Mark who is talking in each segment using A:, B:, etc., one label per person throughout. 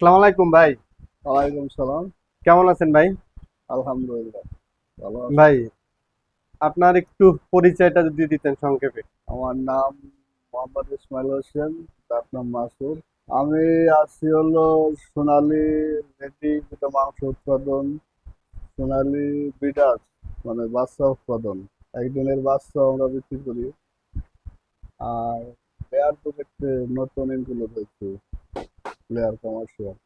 A: আসসালামু আলাইকুম ভাই।
B: ওয়ালাইকুম সালাম।
A: কেমন আছেন ভাই?
B: আলহামদুলিল্লাহ ভালো
A: ভাই আপনার একটু পরিচয়টা যদি দিতেন সংক্ষেপে।
B: আমার নাম মোহাম্মদ ইসমাইল হোসেন তার নাম মাসুদ। আমি আছি হলো সোনালী রেডি যেটা মাংস উৎপাদন সোনালী বিডাস মানে বাচ্চা উৎপাদন। একদিনের বাচ্চা আমরা বিক্রি করি। আর লেয়ার প্রজেক্টে নতুন ইনক্লুড হয়েছে। লেয়ার কমার্শিয়াল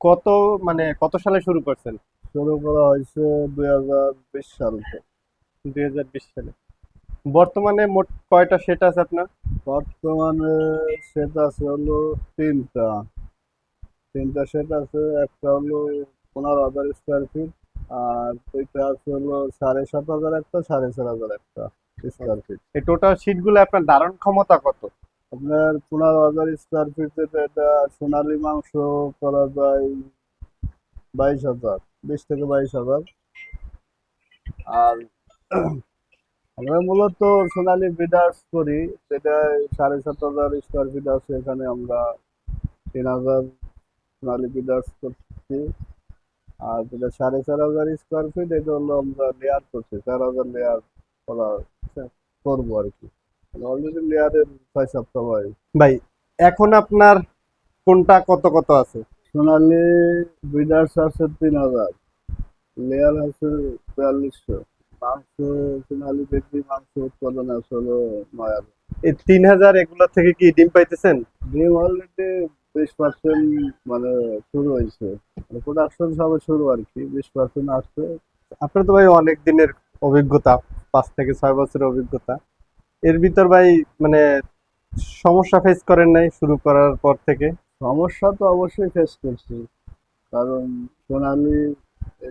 A: কত মানে কত সালে শুরু করছেন?
B: শুরু করা হয়েছে দুই হাজার বিশ সাল
A: দুই হাজার বিশ সালে। বর্তমানে মোট কয়টা সেট আছে আপনার?
B: বর্তমানে সেট আছে হলো তিনটা। তিনটা সেট আছে একটা হলো পনেরো হাজার স্কোয়ার ফিট আর দুইটা আছে হলো সাড়ে সাত হাজার একটা সাড়ে চার হাজার একটা স্কোয়ার ফিট
A: এই টোটাল সিটগুলো আপনার ধারণ ক্ষমতা কত?
B: আপনার পনেরো হাজার স্কোয়ার ফিট এটা সোনালী মাংস করা যায় বাইশ হাজার, বিশ থেকে বাইশ হাজার। আর আমরা মূলত সোনালী বিডার্স করি সেটা সাড়ে সাত হাজার স্কোয়ার ফিট আছে এখানে আমরা তিন হাজার সোনালী বিডার্স করছি। আর যেটা সাড়ে চার হাজার স্কোয়ার ফিট এটা হলো আমরা লেয়ার করছি, চার হাজার লেয়ার করা করব আর কি। অলরেডি লেয়ারের ছয় সপ্তাহ
A: ভাই। এখন আপনার কোনটা কত কত আছে?
B: সোনালি বিডার্স আছে তিন হাজার লেয়ার আছে বিয়াল্লিশশো। মাংস সোনালি বেশি মাংস উৎপাদন আছে হলো নয় হাজার।
A: এই তিন হাজার এগুলো থেকে কি ডিম পাইতেছেন?
B: ডিম অলরেডি বিশ পার্সেন্ট মানে শুরু হয়েছে। প্রোডাকশন সবে শুরু আর কি বিশ পার্সেন্ট আসছে।
A: আপনার তো ভাই অনেক দিনের অভিজ্ঞতা পাঁচ থেকে ছয় বছরের অভিজ্ঞতা। এর ভিতর ভাই মানে সমস্যা ফেস করেন নাই শুরু করার পর থেকে?
B: সমস্যা তো অবশ্যই ফেস করছি। কারণ সোনালি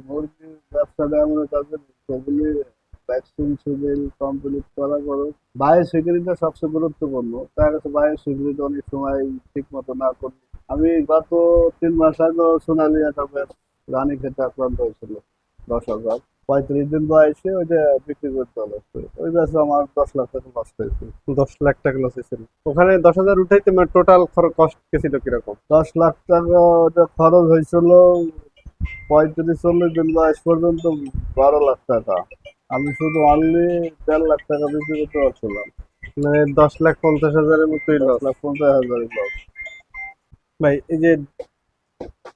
B: মুরগির ব্যবসাটা এমন তাদের সেগুলি ভ্যাকসিন শিডিউল কমপ্লিট করা করো বায়ো সিকিউরিটি সবচেয়ে গুরুত্বপূর্ণ। তার কাছে বায়ো সিকিউরিটি অনেক সময় ঠিক মতো না করলে। আমি গত তিন মাস আগে সোনালি একটা রানী খেতে আক্রান্ত হয়েছিল, দশ হাজার। পঁয়ত্রিশ দিন বয়সে ওইটা বিক্রি করতে হলো। ওই ব্যবসা আমার দশ লাখ টাকা লস হয়েছে।
A: দশ লাখ টাকা লস হয়েছিল ওখানে দশ হাজার উঠাইতে মানে টোটাল খরচ কষ্ট ছিল কীরকম?
B: দশ লাখ টাকা ওটা খরচ হয়েছিল পঁয়ত্রিশ চল্লিশ দিন বয়স পর্যন্ত বারো লাখ টাকা। আমি শুধু অনলি দেড় লাখ টাকা বিক্রি করতে পারছিলাম।
A: মানে দশ লাখ পঞ্চাশ হাজারের মতোই
B: দশ লাখ পঞ্চাশ হাজারের লস
A: ভাই এই যে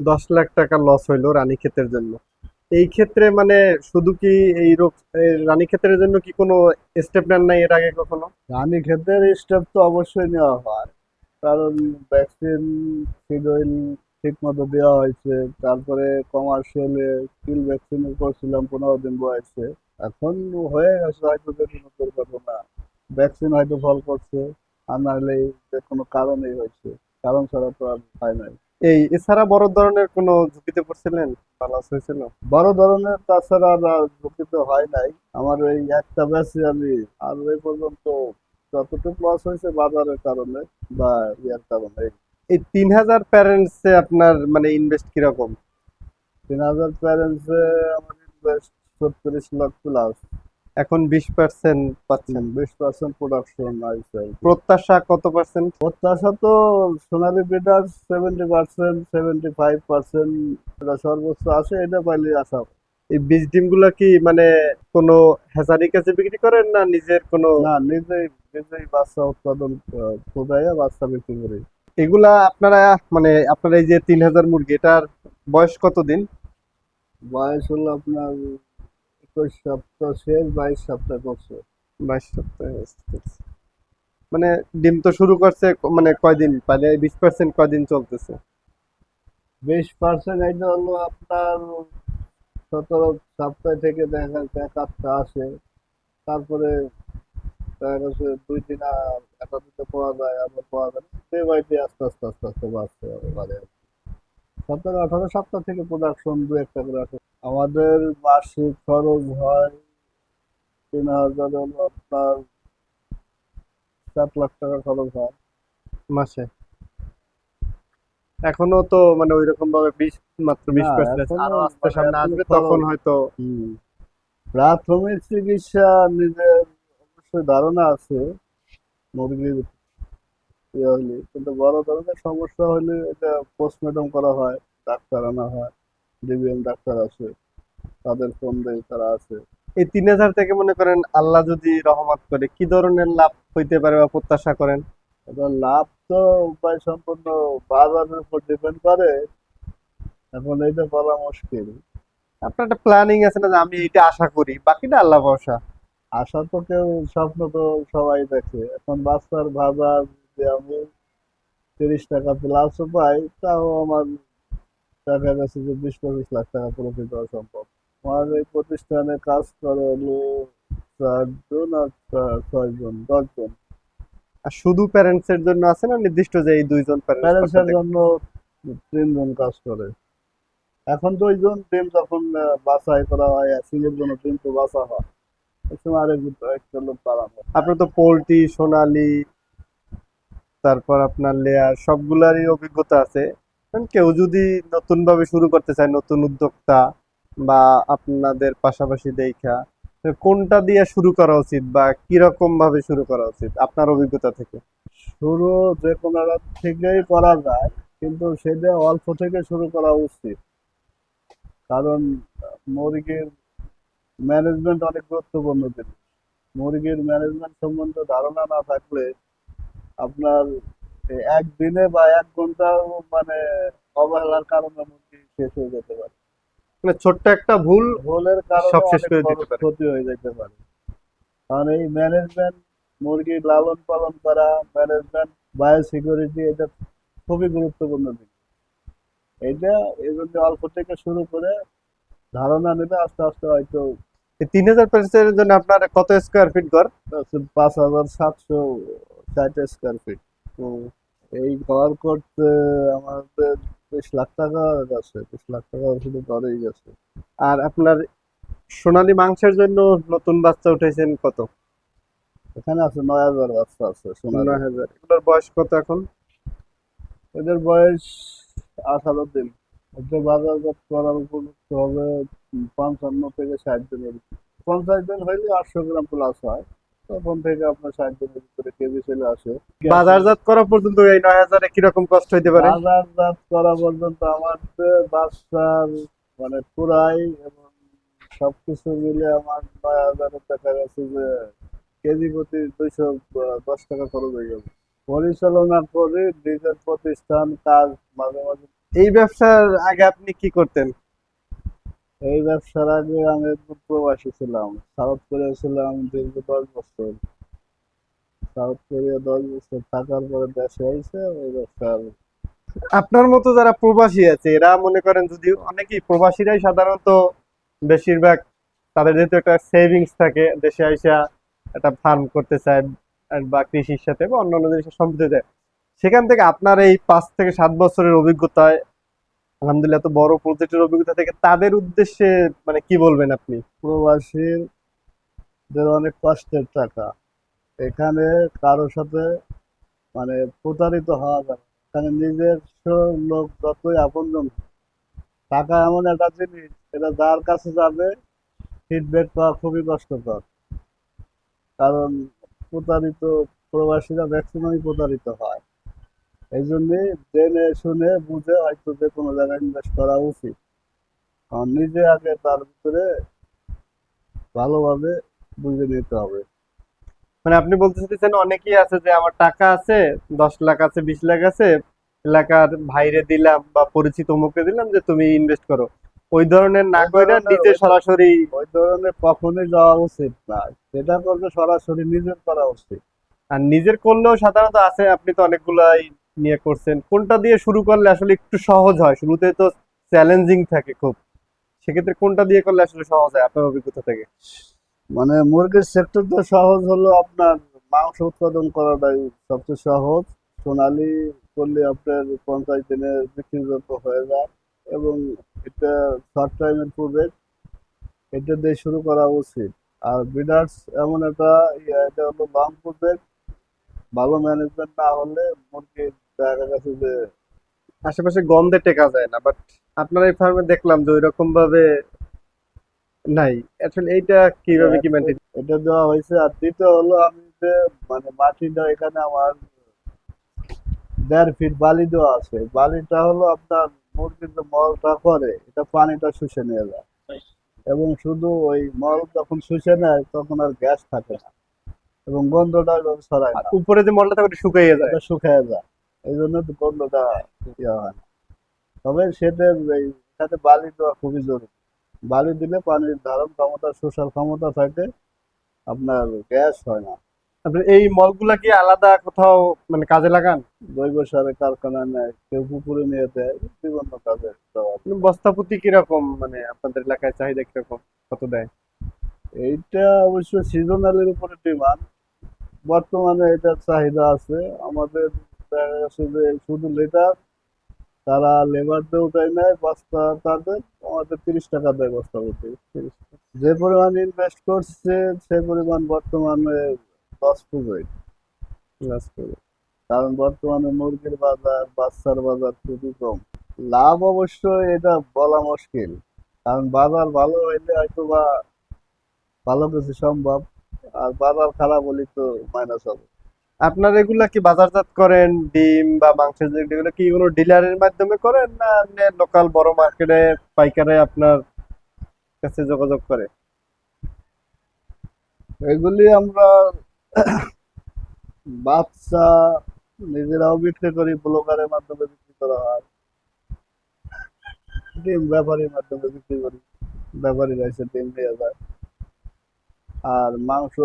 A: দশ লাখ টাকা লস হইল রানী ক্ষেতের জন্য। এই ক্ষেত্রে মানে শুধু কি এই রোগ রানী ক্ষেত্রের জন্য কি কোনো স্টেপ নেন নাই এর আগে কখনো?
B: রানী ক্ষেত্রের স্টেপ তো অবশ্যই নেওয়া হয়। কারণ ভ্যাকসিন ফিডোইল ঠিক মতো দেওয়া হয়েছে। তারপরে কমার্শিয়ালে কিল ভ্যাকসিন করছিলাম পনেরো দিন বয়সে। এখন হয়ে গেছে হয়তো যে কোনো করব না ভ্যাকসিন হয়তো ফল করছে। আর নাহলে যে কোনো কারণেই হয়েছে। কারণ ছাড়া তো আর হয় নাই।
A: এই এছাড়া বড় ধরনের কোনো ঝুঁকিতে পড়ছিলেন? বা লস হয়েছিল?
B: বড় ধরনের তাছাড়া আর দুঃখিত হয় নাই। আমার এই একটা ব্যাচে আমি আর এই পর্যন্ত যতটুকু লস হয়েছে বাজারের কারণে বা ইয়ার কারণে।
A: এই তিন হাজার প্যারেন্টসে আপনার মানে ইনভেস্ট কীরকম?
B: তিন হাজার প্যারেন্টসে আমার ইনভেস্ট ছত্রিশ লাখ প্লাস
A: এখন বিশ পার্সেন্ট পাচ্ছেন।
B: বিশ পার্সেন্ট প্রোডাকশন
A: প্রত্যাশা কত পার্সেন্ট
B: প্রত্যাশা তো সোনালী bitter seventy percent seventy five percent সর্বোচ্চ আসে এটা পাইলে আশা।
A: এই বীজ ডিমগুলো কি মানে কোনো হ্যাচারি কাছে বিক্রি করেন না নিজের কোনো
B: না নিজেই নিজেই বাচ্চা উৎপাদন কোথায় বাচ্চা বিক্রি করি।
A: এগুলা আপনারা মানে আপনার এই যে তিন হাজার মুরগি এটার বয়স কতদিন?
B: বয়স হলো আপনার একুশ সপ্তাহ শেষ বাইশ সপ্তাহ করছে
A: বাইশ সপ্তাহ মানে ডিম তো শুরু করছে মানে কয়দিন? মানে বিশ পার্সেন্ট কয়দিন চলতেছে?
B: বিশ পার্সেন্ট এটা হলো আপনার সতেরো সপ্তাহ থেকে দেখা যাচ্ছে এক আধটা আসে তারপরে দেখা গেছে দুই দিন আর একটা পাওয়া যায় আবার পাওয়া যায় ডে বাই ডে আস্তে আস্তে আস্তে আস্তে বাড়ছে এবারে সতেরো আঠারো সপ্তাহ থেকে প্রোডাকশন দু একটা করে আসে। আমাদের মাসিক খরচ হয় তিন হাজার আপনার সাত লাখ টাকা খরচ হয়।
A: মাসে। এখনও তো মানে ওই রকম ভাবে বিশ মাত্র বিশ পার্সেন্ট আরও আস্তে
B: মানে
A: সামনে আসবে তখন হয়তো।
B: প্রাথমিক চিকিৎসা নিজের অবশ্যই ধারণা আছে মুরগির ইয়ে হলে কিন্তু বড় ধরনের সমস্যা হলে এটা পোস্টমর্টম করা হয় ডাক্তার আনা হয় ডিবিএম ডাক্তার আছে তাদের ফোন দেয় তারা আছে
A: এই তিন হাজার থেকে মনে করেন আল্লাহ যদি রহমত করে কি ধরনের লাভ হইতে পারে বা প্রত্যাশা করেন?
B: এটা লাভ তো উপায় সম্পূর্ণ বাজারের উপর ডিপেন্ড করে। এখন এইটা বলা মুশকিল।
A: আপনার একটা প্ল্যানিং আছে না যে আমি এটা আশা করি বাকিটা আল্লাহ ভরসা?
B: আশা তো কেউ স্বপ্ন তো সবাই দেখে। এখন বাচ্চার বাজার যে আমি তিরিশ টাকা প্লাসও পাই তাও আমার দেখা গেছে যে বিশ পঁচিশ লাখ টাকা প্রফিট হওয়া সম্ভব। আমার এই প্রতিষ্ঠানে কাজ করে হলো চারজন আর ছয়জন দশজন।
A: আর শুধু প্যারেন্টস এর জন্য আছে না নির্দিষ্ট যে এই দুইজন প্যারেন্টস এর
B: জন্য তিনজন কাজ করে। এখন দুইজন টিম যখন বাছাই করা হয় সিলের জন্য টিম তো বাছা হয়। এই সময় আরেক একটা লোক বাড়ানো
A: আপনার তো পোল্ট্রি সোনালি তারপর আপনার লেয়ার সবগুলারই অভিজ্ঞতা আছে। কেউ যদি নতুন ভাবে শুরু করতে চায়, নতুন উদ্যোক্তা বা আপনাদের পাশাপাশি দেখা কোনটা দিয়ে শুরু করা উচিত বা কীরকম ভাবে শুরু করা উচিত আপনার অভিজ্ঞতা থেকে?
B: শুরু যে কোনো থেকেই করা যায়, কিন্তু সেটা অল্প থেকে শুরু করা উচিত। কারণ মুরগির ম্যানেজমেন্ট অনেক গুরুত্বপূর্ণ জিনিস। মুরগির ম্যানেজমেন্ট সম্বন্ধে ধারণা না থাকলে আপনার একদিনে বা এক ঘন্টাও মানে অবহেলার কারণে মুরগি শেষ হয়ে যেতে পারে।
A: মানে ছোট্ট একটা ভুল
B: ভুলের কারণে
A: সব শেষ করে দিতে পারে।
B: ক্ষতি হয়ে যেতে পারে। কারণ এই ম্যানেজমেন্ট মুরগির লালন পালন করা ম্যানেজমেন্ট বায়োসিকিউরিটি এটা খুবই গুরুত্বপূর্ণ দিক। এইটা এই জন্য অল্প থেকে শুরু করে ধারণা নিলে আস্তে আস্তে হয়তো
A: তিন হাজার প্যারেন্টসের জন্য আপনার কত স্কোয়ার ফিট ঘর?
B: পাঁচ হাজার সাতশো ষাট স্কোয়ার ফিট তো এই ঘর করতে আমাদের বিশ লাখ টাকা গেছে বিশ লাখ টাকা শুধু ঘরেই গেছে।
A: আর আপনার সোনালী মাংসের জন্য নতুন বাচ্চা উঠেছেন কত?
B: এখানে আছে নয় হাজার বাচ্চা আছে সোনালী।
A: নয় হাজার। এগুলোর বয়স কত এখন?
B: এদের বয়স আঠারো দিন। এদের বাজারজাত করার উপযুক্ত হবে পঞ্চান্ন থেকে ষাট দিনের। পঞ্চাশ দিন হইলে আটশো গ্রাম প্লাস হয়। তখন থেকে আপনার ষাট দিনের ভিতরে কেজি চলে আসে।
A: বাজারজাত করা পর্যন্ত এই নয় হাজারে কীরকম কষ্ট হইতে পারে?
B: বাজারজাত করা পর্যন্ত আমাদের বাচ্চার মানে পুরাই এবং সবকিছু মিলে আমার নয় হাজারের টাকা গেছে যে কেজি প্রতি দুইশো দশ টাকা খরচ হয়ে যাবে পরিচালনা করে নিজের প্রতিষ্ঠান কাজ মাঝে মাঝে
A: এই ব্যবসার আগে আপনি কি করতেন?
B: এই ব্যবসার আগে আমি প্রবাসী ছিলাম। সাউথ কোরিয়া ছিলাম দীর্ঘ দশ বছর। সাউথ কোরিয়া দশ বছর থাকার পরে দেশে এসে ওই ব্যবসার।
A: আপনার মতো যারা প্রবাসী আছে, এরা মনে করেন যদি অনেকেই প্রবাসীরাই সাধারণত বেশিরভাগ তাদের যেহেতু একটা সেভিংস থাকে, দেশে আইসা একটা ফার্ম করতে চায় বা কৃষির সাথে বা অন্যান্য জিনিসের সম্পত্তি দেয়, সেখান থেকে আপনার এই পাঁচ থেকে সাত বছরের অভিজ্ঞতায় আলহামদুলিল্লাহ, এত বড় প্রজেক্টের অভিজ্ঞতা থেকে তাদের উদ্দেশ্যে মানে কি বলবেন আপনি?
B: প্রবাসীর অনেক কষ্টের টাকা। এখানে কারও সাথে মানে প্রতারিত হওয়া যাবে এখানে নিজস্ব লোক যতই আপনজন টাকা এমন একটা জিনিস, এটা যার কাছে যাবে ফিডব্যাক পাওয়া খুবই কষ্টকর। কারণ প্রতারিত প্রবাসীরা ম্যাক্সিমামই প্রতারিত হয়। এই জন্যে জেনে শুনে বুঝে হয়তো যে কোনো জায়গায় ইনভেস্ট করা উচিত। আর নিজে আগে তার ভিতরে ভালোভাবে বুঝে নিতে হবে।
A: মানে আপনি বলতে চাইছেন অনেকেই আছে যে আমার টাকা আছে দশ লাখ আছে বিশ লাখ আছে এলাকার ভাইরে দিলাম বা পরিচিত অমুককে দিলাম যে তুমি ইনভেস্ট করো। ওই ধরনের না করে নিজে সরাসরি
B: ওই ধরনের কখনোই যাওয়া উচিত না। সেটা করবে সরাসরি নিজের করা উচিত।
A: আর নিজের করলেও সাধারণত আছে আপনি তো অনেকগুলাই নিয়ে করছেন। কোনটা দিয়ে শুরু করলে আসলে একটু সহজ হয়? শুরুতে তো চ্যালেঞ্জিং থাকে খুব। সেক্ষেত্রে কোনটা দিয়ে করলে আসলে সহজ হয় আপনার অভিজ্ঞতা থেকে?
B: মানে মুরগির সেক্টরটা সহজ হলো আপনার মাংস উৎপাদন করাটাই সবচেয়ে সহজ। সোনালি করলে আপনার পঞ্চাশ দিনে বিক্রিযোগ্য হয়ে যায় এবং এটা শর্ট টাইমের প্রজেক্ট এটা দিয়ে শুরু করা উচিত। আর বিডার্স এমন একটা ইয়ে, এটা হলো লং প্রজেক্ট ভালো ম্যানেজমেন্ট না হলে মুরগি দেখা গেছে যে
A: আশেপাশে গন্ধে টেকা যায় না বাট আপনার এই ফার্মে দেখলাম যে ওইরকম ভাবে নাই। আসলে এইটা কীভাবে কি মেনটেন
B: এটা দেওয়া হয়েছে আর দ্বিতীয় হলো আমি যে মানে মাটিটা এখানে আমার দেড় ফিট বালি দেওয়া আছে। বালিটা হলো আপনার মুরগির যে মলটা করে এটা পানিটা শুষে নিয়ে যায়। এবং শুধু ওই মল যখন শুষে নেয় তখন আর গ্যাস থাকে না। এবং গন্ধটা ছড়ায়
A: উপরে যে মলটা থাকে শুকিয়ে যায়।
B: শুকিয়ে যায়। এই জন্য তো ইয়ে হয় না। তবে সেটার এই সাথে বালি দেওয়া খুবই জরুরি। বালি দিলে পানির ধারণ ক্ষমতা শোষার ক্ষমতা থাকে আপনার গ্যাস হয় না।
A: আপনি এই মলগুলা কি আলাদা কোথাও মানে কাজে লাগান?
B: জৈব সারের কারখানা নেয় কেউ পুকুরে নিয়ে দেয় বিভিন্ন কাজে।
A: মানে বস্তা প্রতি কীরকম মানে আপনাদের এলাকায় চাহিদা কীরকম কত দেয়?
B: এইটা অবশ্য সিজনালের উপরে ডিমান্ড বর্তমানে এটার চাহিদা আছে। আমাদের দেখা গেছে যে শুধু লেটার তারা লেবার দিয়ে উঠাই নেয় বস্তা তাদের, আমাদের তিরিশ টাকা দেয় বস্তা প্রতি। যে পরিমাণ ইনভেস্ট করছে, সে পরিমাণ বর্তমানে লস পুজোয় কারণ বর্তমানে মুরগির বাজার, বাচ্চার বাজার খুবই কম। লাভ অবশ্য এটা বলা মুশকিল। কারণ বাজার ভালো হইলে হয়তো বা ভালো কিছু সম্ভব, আর বাজার খারাপ হলে তো মাইনাস হবে।
A: আপনার এগুলা কি বাজারজাত করেন? ডিম বা মাংসের যেগুলো কি কোনো ডিলারের মাধ্যমে করেন না আপনি লোকাল বড় মার্কেটে পাইকারে আপনার কাছে যোগাযোগ করে?
B: এগুলি আমরা বাচ্চা নিজেরাও বিক্রি করি, ব্লগারের মাধ্যমে বিক্রি করা হয়। ডিম ব্যাপারীর মাধ্যমে বিক্রি করি। ব্যাপারীরা এসে ডিম দিয়ে যায়। আর মাংস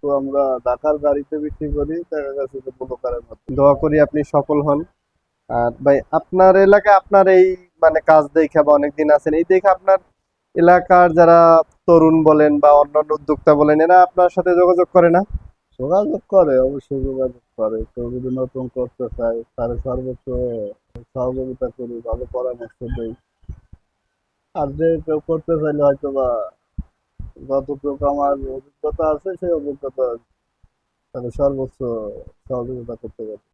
B: তো আমরা ঢাকার গাড়িতে বিক্রি করি, দেখা গেছে যে ব্লগারের মাধ্যমে
A: দোয়া করি আপনি সফল হন। আর ভাই, আপনার এলাকায় আপনার এই মানে কাজ দেখে বা অনেকদিন আছেন, এই দেখে আপনার এলাকার যারা তরুণ বলেন বা অন্যান্য উদ্যোক্তা বলেন, এরা আপনার সাথে যোগাযোগ করে না?
B: যোগাযোগ করে, অবশ্যই যোগাযোগ করে। কেউ যদি নতুন করতে চায়, তাহলে সর্বোচ্চ সহযোগিতা করি, ভালো পরামর্শ দেই। আর যে কেউ করতে চাইলে হয়তো বা যতটুকু আমার অভিজ্ঞতা আছে সেই অভিজ্ঞতা তাকে সর্বোচ্চ সহযোগিতা করতে পারি।